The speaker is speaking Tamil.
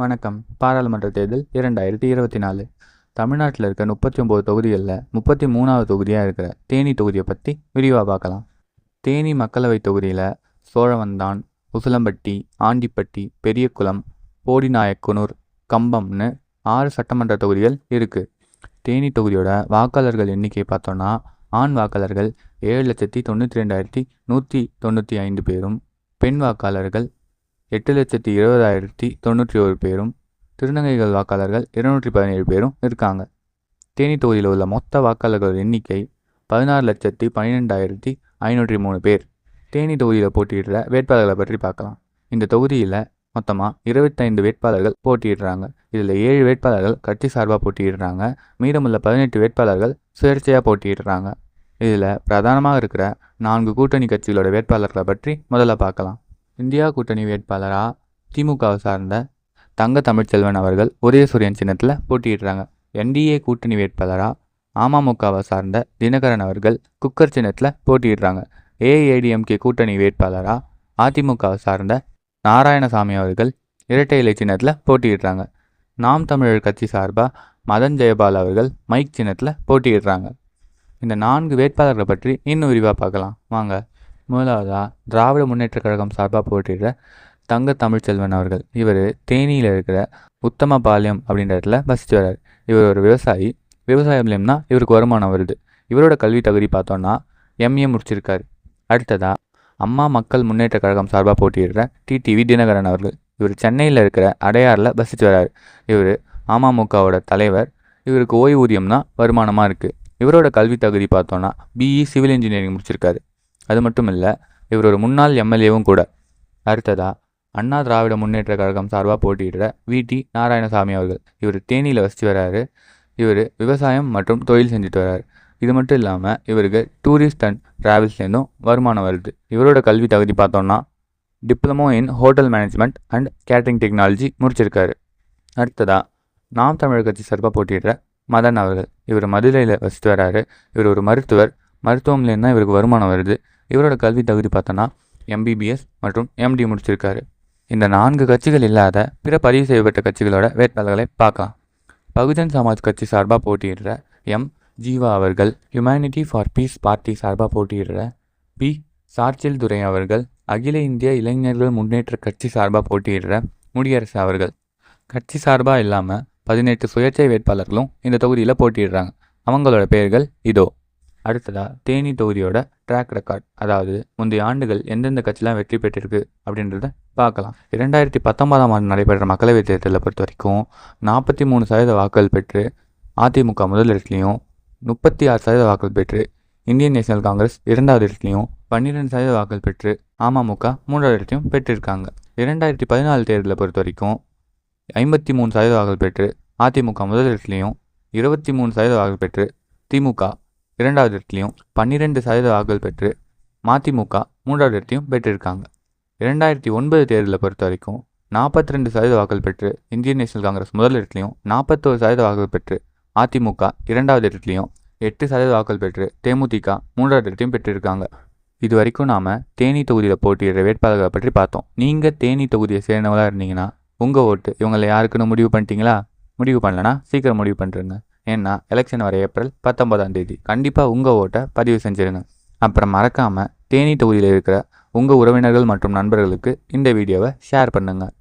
வணக்கம். பாராளுமன்ற தேர்தல் இரண்டாயிரத்தி இருபத்தி நாலு. தமிழ்நாட்டில் இருக்க முப்பத்தி ஒம்பது தொகுதிகளில் முப்பத்தி மூணாவது தொகுதியாக இருக்கிற தேனி தொகுதியை பற்றி விரிவாக பார்க்கலாம். தேனி மக்களவை தொகுதியில் சோழவந்தான் உசிலம்பட்டி ஆண்டிப்பட்டி பெரியகுளம் போடிநாயக்கனூர் கம்பம்னு ஆறு சட்டமன்ற தொகுதிகள் இருக்குது தேனி தொகுதியோட வாக்காளர்கள் எண்ணிக்கை பார்த்தோன்னா ஆண் வாக்காளர்கள் ஏழு லட்சத்தி தொண்ணூற்றி ரெண்டாயிரத்தி நூற்றி தொண்ணூற்றி ஐந்து பேரும் பெண் வாக்காளர்கள் எட்டு லட்சத்தி இருபதாயிரத்தி தொண்ணூற்றி ஒரு பேரும் திருநங்கைகள் வாக்காளர்கள் இருநூற்றி பதினேழு பேரும் இருக்காங்க. தேனி தொகுதியில் உள்ள மொத்த வாக்காளர்கள் எண்ணிக்கை பதினாறு லட்சத்தி பன்னிரெண்டாயிரத்தி ஐநூற்றி மூணு பேர். தேனி தொகுதியில் போட்டியிடுற வேட்பாளர்களை பற்றி பார்க்கலாம். இந்த தொகுதியில் மொத்தமாக இருபத்தைந்து வேட்பாளர்கள் போட்டியிடுறாங்க. இதில் ஏழு வேட்பாளர்கள் கட்சி சார்பாக போட்டியிடுறாங்க. மீதமுள்ள பதினெட்டு வேட்பாளர்கள் சுயேட்சையாக போட்டியிடுறாங்க. இதில் பிரதானமாக இருக்கிற நான்கு கூட்டணி கட்சிகளோட வேட்பாளர்களை பற்றி முதல்ல பார்க்கலாம். இந்தியா கூட்டணி வேட்பாளராக திமுகவை சார்ந்த தங்க தமிழ்ச்செல்வன் அவர்கள் உதயசூரியன் சின்னத்தில் போட்டியிடுறாங்க. என்டிஏ கூட்டணி வேட்பாளராக அமமுகவை சார்ந்த தினகரன் அவர்கள் குக்கர் சின்னத்தில் போட்டியிடுறாங்க. ஏஏடிஎம்கே கூட்டணி வேட்பாளராக அதிமுகவை சார்ந்த நாராயணசாமி அவர்கள் இரட்டை இலை சின்னத்தில் போட்டியிடுறாங்க. நாம் தமிழர் கட்சி சார்பாக மதன் ஜெயபால் அவர்கள் மைக் சின்னத்தில் போட்டியிடுறாங்க. இந்த நான்கு வேட்பாளர்களை பற்றி இன்னும் விரிவாக பார்க்கலாம். வாங்க. முதலாவதாக திராவிட முன்னேற்றக் கழகம் சார்பாக போட்டியிடுற தங்க தமிழ்ச்செல்வன் அவர்கள். இவர் தேனியில் இருக்கிற உத்தமபாளையம் அப்படின்ற இடத்துல வசித்து வர்றார். இவர் ஒரு விவசாயி. விவசாயம் இவருக்கு வருமானம் வருது. இவரோட கல்வி தகுதி பார்த்தோன்னா எம்ஏ முடிச்சிருக்காரு. அடுத்ததாக அம்மா மக்கள் முன்னேற்ற கழகம் சார்பாக போட்டியிடுற டிடிவி தினகரன் அவர்கள். இவர் சென்னையில் இருக்கிற அடையாறில் வசித்து வர்றார். இவர் அமமுகவோட தலைவர். இவருக்கு ஓய்வூதியம்னா வருமானமாக இருக்குது இவரோட கல்வி தகுதி பார்த்தோன்னா பிஇ சிவில் இன்ஜினியரிங் முடிச்சிருக்காரு. அது மட்டும் இல்லை இவர் ஒரு முன்னாள் எம்எல்ஏவும் கூட. அடுத்ததாக அண்ணா திராவிட முன்னேற்ற கழகம் சார்பாக போட்டியிடுற விடி நாராயணசாமி அவர்கள். இவர் தேனியில் வசித்து வராரு. இவர் விவசாயம் மற்றும் தொழில் செஞ்சுட்டு வர்றாரு இது மட்டும் இல்லாமல் இவருக்கு டூரிஸ்ட் அண்ட் ட்ராவல்ஸ்லேருந்தும் வருமானம் வருது. இவரோட கல்வி தகுதி பார்த்தோன்னா diploma in hotel management and catering technology முடிச்சிருக்காரு. அடுத்ததாக நாம் தமிழர் கட்சி சார்பாக போட்டியிடுற மதன் அவர்கள். இவர் மதுரையில் வசித்து வராரு. இவர் ஒரு மருத்துவர். மருத்துவம்லேருந்து தான் இவருக்கு வருமானம் வருது. இவரோட கல்வி தகுதி பார்த்தோன்னா எம்பிபிஎஸ் மற்றும் எம்டி முடிச்சிருக்காரு. இந்த நான்கு கட்சிகள் இல்லாத பிற பதிவு செய்யப்பட்ட கட்சிகளோட வேட்பாளர்களை பார்க்கலாம். பகுஜன் சமாஜ் கட்சி சார்பாக போட்டியிடுற எம். ஜீவா அவர்கள் ஹியூமனிட்டி ஃபார் பீஸ் பார்ட்டி சார்பாக போட்டியிடுற பி. சார்ச்சில் துரை அவர்கள் அகில இந்திய இளைஞர்கள் முன்னேற்ற கட்சி சார்பாக போட்டியிடுற முடியரசு அவர்கள். கட்சி சார்பாக இல்லாமல் பதினெட்டு சுயேட்சை வேட்பாளர்களும் இந்த தொகுதியில் போட்டியிடுறாங்க. அவங்களோட பெயர்கள் இதோ. அடுத்ததாக தேனி தொகுதியோட ட்ராக் ரெக்கார்ட் அதாவது முந்தைய ஆண்டுகள் எந்தெந்த கட்சிலாம் வெற்றி பெற்றிருக்கு அப்படின்றத பார்க்கலாம். இரண்டாயிரத்தி பத்தொன்பதாம் ஆண்டு நடைபெற்ற மக்களவைத் தேர்தலை பொறுத்த வரைக்கும் நாற்பத்தி மூணு சதவீத வாக்குகள் பெற்று அதிமுக முதல் இடத்துலையும் முப்பத்தி ஆறு சதவீத வாக்குகள் பெற்று இந்தியன் நேஷனல் காங்கிரஸ் இரண்டாவது இடத்துலையும் பன்னிரெண்டு சதவீத வாக்குகள் பெற்று அமமுக மூன்றாவது இடத்தையும் பெற்றிருக்காங்க. இரண்டாயிரத்தி பதினாலு தேர்தலை பொறுத்த வரைக்கும் ஐம்பத்தி மூணு சதவீத வாக்குகள் பெற்று அதிமுக முதல் இடத்துலையும் இருபத்தி மூணு சதவீத வாக்குகள் பெற்று திமுக இரண்டாவது இடத்துலையும் பன்னிரெண்டு சதவீத வாக்குகள் பெற்று மதிமுக மூன்றாவது இடத்தையும் பெற்றிருக்காங்க. இரண்டாயிரத்தி ஒன்பது தேர்தலை பொறுத்த வரைக்கும் நாற்பத்தி ரெண்டு சதவீத வாக்குகள் பெற்று இந்தியன் நேஷனல் காங்கிரஸ் முதல் இடத்துலையும் நாற்பத்தோரு சதவீத வாக்குகள் பெற்று அதிமுக இரண்டாவது இடத்துலையும் எட்டு சதவீத வாக்குகள் பெற்று தேமுதிக மூன்றாவது இடத்தையும் பெற்றிருக்காங்க. இது வரைக்கும் நாம் தேனி தொகுதியில் போட்டியிடுற வேட்பாளர்களை பற்றி பார்த்தோம். நீங்கள் தேனி தொகுதியை சேர்ந்தவங்களாக இருந்தீங்கன்னா உங்கள் ஓட்டு இவங்களை யாருக்குன்னு முடிவு பண்ணிட்டீங்களா? முடிவு பண்ணலன்னா சீக்கிரம் முடிவு பண்ணுறேங்க ஏன்னா எலெக்ஷன் வர ஏப்ரல் பத்தொன்பதாம் தேதி. கண்டிப்பாக உங்கள் ஓட்டை பதிவு செஞ்சிருங்க. அப்புறம் மறக்காமல் தேனி தொகுதியில் இருக்கிற உங்கள் உறவினர்கள் மற்றும் நண்பர்களுக்கு இந்த வீடியோவை ஷேர் பண்ணுங்கள்